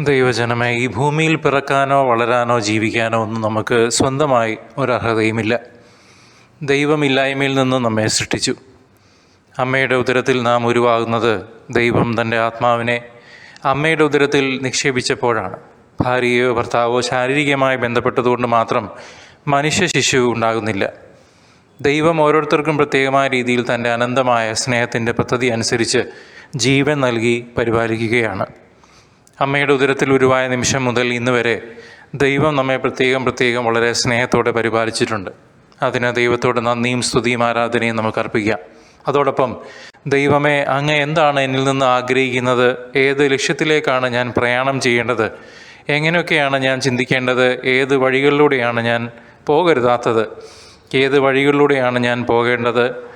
ദൈവജനമേ ഈ ഭൂമിയിൽ പിറക്കാനോ വളരാനോ ജീവിക്കാനോ ഒന്നും നമുക്ക് സ്വന്തമായി ഒരർഹതയുമില്ല. ദൈവമില്ലായ്മയിൽ നിന്ന് നമ്മെ സൃഷ്ടിച്ചു. അമ്മയുടെ ഉദരത്തിൽ നാം ഉരുവാകുന്നത് ദൈവം തന്റെ ആത്മാവിനെ അമ്മയുടെ ഉദരത്തിൽ നിക്ഷേപിച്ചപ്പോഴാണ്. ഭാര്യയോ ഭർത്താവോ ശാരീരികമായി ബന്ധപ്പെട്ടതുകൊണ്ട് മാത്രം മനുഷ്യ ശിശു ഉണ്ടാകുന്നില്ല. ദൈവം ഓരോരുത്തർക്കും പ്രത്യേകമായ രീതിയിൽ തന്റെ അനന്തമായ സ്നേഹത്തിന്റെ പദ്ധതി അനുസരിച്ച് ജീവൻ നൽകി പരിപാലിക്കുകയാണ്. അമ്മയുടെ ഉദരത്തിൽ ഉരുവായ നിമിഷം മുതൽ ഇന്ന് വരെ ദൈവം നമ്മെ പ്രത്യേകം പ്രത്യേകം വളരെ സ്നേഹത്തോടെ പരിപാലിച്ചിട്ടുണ്ട്. അതിന് ദൈവത്തോട് നന്ദിയും സ്തുതിയും ആരാധനയും നമുക്ക് അർപ്പിക്കാം. അതോടൊപ്പം ദൈവമേ അങ്ങ് എന്താണ് എന്നിൽ നിന്ന് ആഗ്രഹിക്കുന്നത്? ഏത് ലക്ഷ്യത്തിലേക്കാണ് ഞാൻ പ്രയാണം ചെയ്യേണ്ടത്? എങ്ങനെയൊക്കെയാണ് ഞാൻ ചിന്തിക്കേണ്ടത്? ഏത് വഴികളിലൂടെയാണ് ഞാൻ പോകരുതാത്തത്? ഏത് വഴികളിലൂടെയാണ് ഞാൻ പോകേണ്ടത്?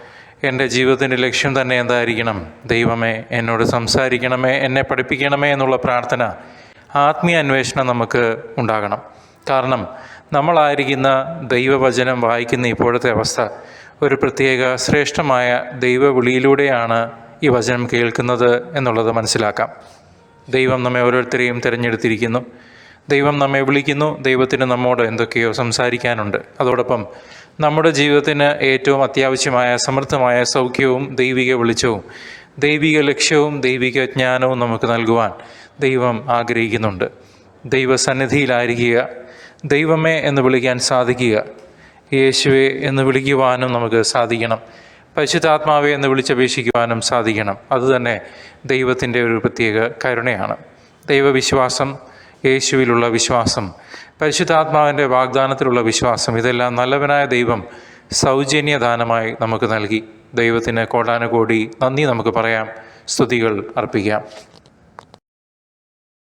എന്റെ ജീവിതത്തിന്റെ ലക്ഷ്യം തന്നെ എന്തായിരിക്കണം? ദൈവമേ എന്നോട് സംസാരിക്കണമേ എന്നെ പഠിപ്പിക്കണമേ എന്നുള്ള പ്രാർത്ഥന ആത്മീയ അന്വേഷണം നമുക്ക് ഉണ്ടാകണം. കാരണം നമ്മളായിരിക്കുന്ന ദൈവവചനം വായിക്കുന്ന ഇപ്പോഴത്തെ അവസ്ഥ ഒരു പ്രത്യേക ശ്രേഷ്ഠമായ ദൈവവിളിയിലൂടെയാണ് ഈ വചനം കേൾക്കുന്നത് എന്നുള്ളത് മനസ്സിലാക്കാം. ദൈവം നമ്മെ ഓരോരുത്തരെയും തിരഞ്ഞെടുത്തിരിക്കുന്നു. ദൈവം നമ്മെ വിളിക്കുന്നു. ദൈവത്തിന് നമ്മോട് എന്തൊക്കെയോ സംസാരിക്കാനുണ്ട്. അതോടൊപ്പം നമ്മുടെ ജീവിതത്തിന് ഏറ്റവും അത്യാവശ്യമായ സമൃദ്ധമായ സൗഖ്യവും ദൈവിക വെളിച്ചവും ദൈവിക ലക്ഷ്യവും ദൈവിക ജ്ഞാനവും നമുക്ക് നൽകുവാൻ ദൈവം ആഗ്രഹിക്കുന്നുണ്ട്. ദൈവസന്നിധിയിലായിരിക്കുക ദൈവമേ എന്ന് വിളിക്കാൻ സാധിക്കുക യേശുവെ എന്ന് വിളിക്കുവാനും നമുക്ക് സാധിക്കണം പരിശുദ്ധാത്മാവെ എന്ന് വിളിച്ചപേക്ഷിക്കുവാനും സാധിക്കണം. അതുതന്നെ ദൈവത്തിന്റെ ഒരു പ്രത്യേക കരുണയാണ്. ദൈവവിശ്വാസം യേശുവിലുള്ള വിശ്വാസം പരിശുദ്ധാത്മാവിന്റെ വാഗ്ദാനത്തിലുള്ള വിശ്വാസം ഇതെല്ലാം നല്ലവനായ ദൈവം സൗജന്യദാനമായി നമുക്ക് നൽകി. ദൈവത്തിന് കോടാനുകോടി നന്ദി നമുക്ക് പറയാം. സ്തുതികൾ അർപ്പിക്കാം.